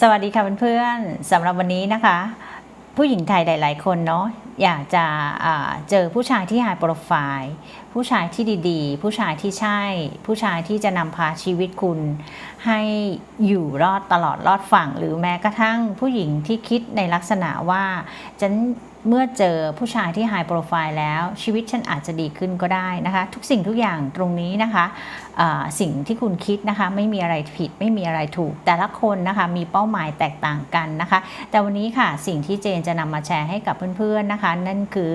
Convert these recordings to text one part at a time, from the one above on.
สวัสดีค่ะเพื่อนๆสำหรับวันนี้นะคะ ผู้หญิงไทยหลาย ๆ คนเนาะ อยากจะเจอผู้ชายที่ไฮโปรไฟล์ผู้ชายที่ดีๆ ผู้ชายที่ใช่ ผู้ชายที่จะนำพาชีวิตคุณ ให้อยู่รอดตลอดรอดฝั่ง หรือแม้กระทั่งผู้หญิงที่คิดในลักษณะว่าฉันเมื่อเจอผู้ชายที่ไฮโปรไฟล์แล้ว ชีวิตฉันอาจจะดีขึ้นก็ได้นะคะ ทุกสิ่งทุกอย่างตรงนี้นะคะสิ่งที่คุณคิดนะคะ ไม่มีอะไรผิดไม่มีอะไรถูก แต่ละคนนะคะมีเป้าหมายแตกต่างกันนะคะ แต่วันนี้ค่ะสิ่งที่เจนจะนำมาแชร์ให้กับเพื่อนๆนะคะนั่นคือ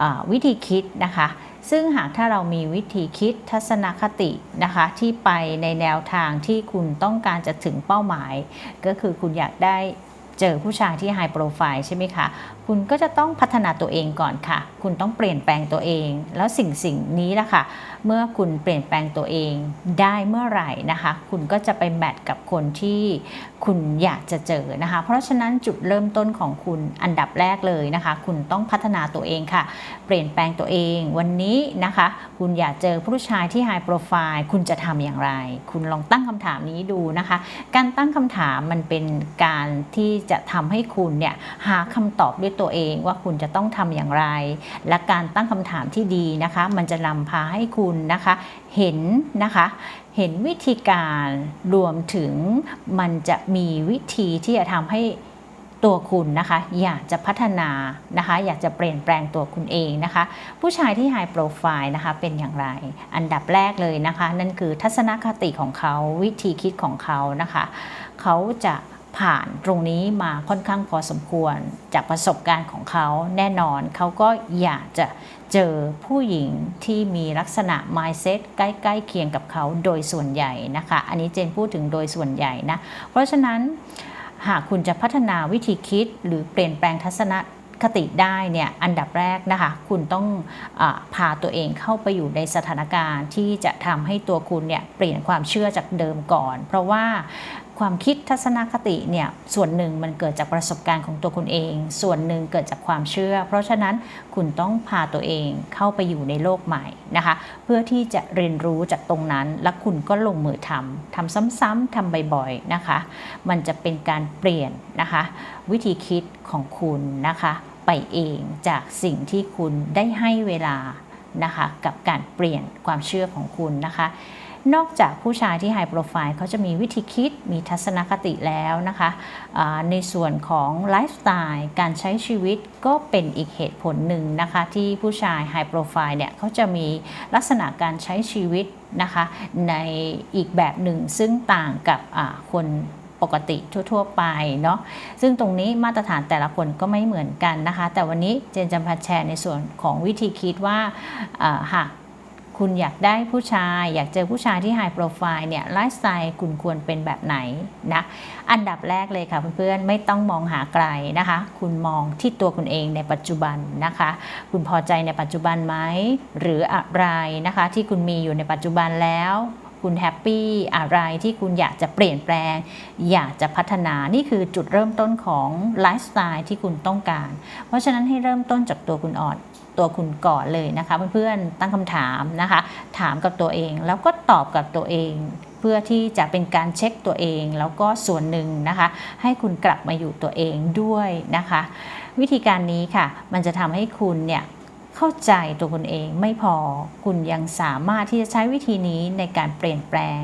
อวิธีคิดนะคะซึ่งหากถ้าเรามีวิธีคิดทัศนคตินะคะที่ไปในแนวทางที่คุณต้องการจะถึงเป้าหมาย ก็คือคุณอยากได้ เจอผู้ชายที่ไฮโปรไฟล์ใช่ไหมคะ คุณก็จะต้องพัฒนาตัวเองก่อนค่ะ คุณต้องเปลี่ยนแปลงตัวเอง แล้วสิ่งสิ่งนี้แหละค่ะ เมื่อคุณเปลี่ยนแปลงตัวเองได้เมื่อไหร่นะคะ คุณก็จะไปแมทกับคนที่คุณอยากจะเจอนะคะ เพราะฉะนั้นจุดเริ่มต้นของคุณอันดับแรกเลยนะคะ คุณต้องพัฒนาตัวเองค่ะ เปลี่ยนแปลงตัวเองวันนี้นะคะ คุณอยากเจอผู้ชายที่ไฮโปรไฟล์คุณจะทำอย่างไร คุณลองตั้งคำถามนี้ดูนะคะ การตั้งคำถามมันเป็นการที่จะทำให้คุณเนี่ยหาคำตอบด้วยตัวเองว่าคุณจะต้องทำอย่างไร และการตั้งคำถามที่ดีนะคะ มันจะนำพาให้คุณนะคะ เห็นนะคะเห็นวิธีการรวมถึงมันจะมีวิธีที่จะทำให้ตัวคุณนะคะ อยากจะพัฒนานะคะ อยากจะเปลี่ยนแปลงตัวคุณเองนะคะ ผู้ชายที่ไฮโปรไฟล์นะคะเป็นอย่างไร อันดับแรกเลยนะคะ นั่นคือทัศนคติของเขาวิธีคิดของเขานะคะ เขาจะ ผ่านตรงนี้มาค่อนข้างพอสมควร จากประสบการณ์ของเขาแน่นอนเขาก็อยากจะเจอผู้หญิงที่มีลักษณะ mindset ใกล้ๆเคียงกับเขาโดยส่วนใหญ่นะคะ อันนี้เจนพูดถึงโดยส่วนใหญ่นะ เพราะฉะนั้นหากคุณจะพัฒนาวิธีคิดหรือเปลี่ยนแปลงทัศนคติได้เนี่ยอันดับแรกนะคะคุณต้องอพาตัวเองเข้าไปอยู่ในสถานการณ์ที่จะทำให้ตัวคุณเนี่ยเปลี่ยนความเชื่อจากเดิมก่อน เพราะว่า ความคิดทัศนคติเนี่ยส่วนหนึ่งมันเกิดจากประสบการณ์ของตัวคุณเอง ส่วนหนึ่งเกิดจากความเชื่อ เพราะฉะนั้นคุณต้องพาตัวเองเข้าไปอยู่ในโลกใหม่นะคะ เพื่อที่จะเรียนรู้จากตรงนั้น และคุณก็ลงมือทำทำซ้ำๆทำบ่อยๆนะคะ มันจะเป็นการเปลี่ยนนะคะ วิธีคิดของคุณนะคะไปเองจากสิ่งที่คุณได้ให้เวลานะคะกับการเปลี่ยนความเชื่อของคุณนะคะ นอกจากผู้ชายที่ไฮโปรไฟล์เขาจะมีวิธีคิดมีทัศนคติแล้วนะคะในส่วนของไลฟ์สไตล์การใช้ชีวิตก็เป็นอีกเหตุผลหนึ่งนะคะที่ผู้ชายไฮโปรไฟล์เนี่ยเขาจะมีลักษณะการใช้ชีวิตนะคะในอีกแบบหนึ่งซึ่งต่างกับคนปกติทั่ว ๆ ไปเนาะซึ่งตรงนี้มาตรฐานแต่ละคนก็ไม่เหมือนกันนะคะ แต่วันนี้เจนจะมาแชร์ในส่วนของวิธีคิดว่าหาก คุณอยากได้ผู้ชาย อยากเจอผู้ชายที่ไฮโปรไฟล์เนี่ยไลฟ์สไตล์คุณควรเป็นแบบไหนนะอันดับแรกเลยค่ะเพื่อนๆไม่ต้องมองหาไกลนะคะ คุณมองที่ตัวคุณเองในปัจจุบันนะคะ คุณพอใจในปัจจุบันไหมหรืออะไรนะคะ ที่คุณมีอยู่ในปัจจุบันแล้ว คุณแฮปปี้อะไรที่คุณอยากจะเปลี่ยนแปลง อยากจะพัฒนานี่คือจุดเริ่มต้นของไลฟ์สไตล์ที่คุณต้องการ เพราะฉะนั้นให้เริ่มต้นจากตัวคุณอ่อนตัวคุณก่อนเลยนะคะ เพื่อนๆตั้งคำถามนะคะ ถามกับตัวเอง แล้วก็ตอบกับตัวเองเพื่อที่จะเป็นการเช็คตัวเองแล้วก็ส่วนหนึ่งนะคะ ให้คุณกลับมาอยู่ตัวเองด้วยนะคะ วิธีการนี้ค่ะ มันจะทำให้คุณเนี่ย เข้าใจตัวคุณเองไม่พอคุณยังสามารถที่จะใช้วิธีนี้ในการเปลี่ยนแปลง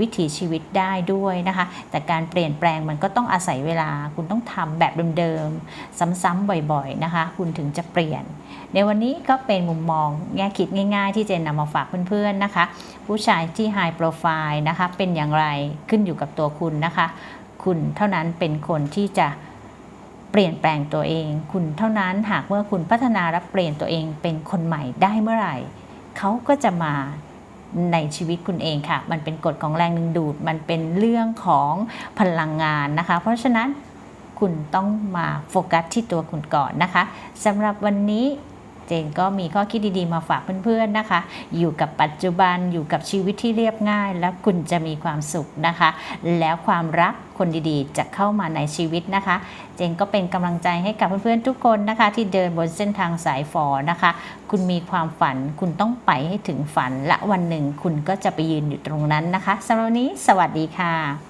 วิถีชีวิตได้ด้วยนะคะ แต่การเปลี่ยนแปลงมันก็ต้องอาศัยเวลา คุณต้องทำแบบเดิมๆซ้ำๆบ่อยๆนะคะ คุณถึงจะเปลี่ยน ในวันนี้ก็เป็นมุมมองแง่คิดง่ายๆ ที่เจนนำมาฝากเพื่อนๆนะคะ ผู้ชายที่ไฮโปรไฟล์นะคะเป็นอย่างไรขึ้นอยู่กับตัวคุณนะคะ คุณเท่านั้นเป็นคนที่จะ เปลี่ยนแปลงตัวเอง คุณเท่านั้นหากเมื่อคุณพัฒนาและเปลี่ยนตัวเองเป็นคนใหม่ได้เมื่อไหร่ เขาก็จะมาในชีวิตคุณเองค่ะ มันเป็นกฎของแรงดึงดูด มันเป็นเรื่องของพลังงานนะคะ เพราะฉะนั้นคุณต้องมาโฟกัสที่ตัวคุณก่อนนะคะสำหรับวันนี้ เจนก็มีข้อคิดดีๆ มาฝากเพื่อนๆนะคะ อยู่กับปัจจุบันอยู่กับชีวิตที่เรียบง่าย แล้วคุณจะมีความสุขนะคะ แล้วความรักคนดีๆ จะเข้ามาในชีวิตนะคะ เจนก็เป็นกำลังใจให้กับเพื่อนๆทุกคนนะคะ ที่เดินบนเส้นทางสายฝอนะคะ คุณมีความฝันคุณต้องไปให้ถึงฝันและวันหนึ่งคุณก็จะไปยืนอยู่ตรงนั้นนะคะสำหรับวันนี้ สวัสดีค่ะ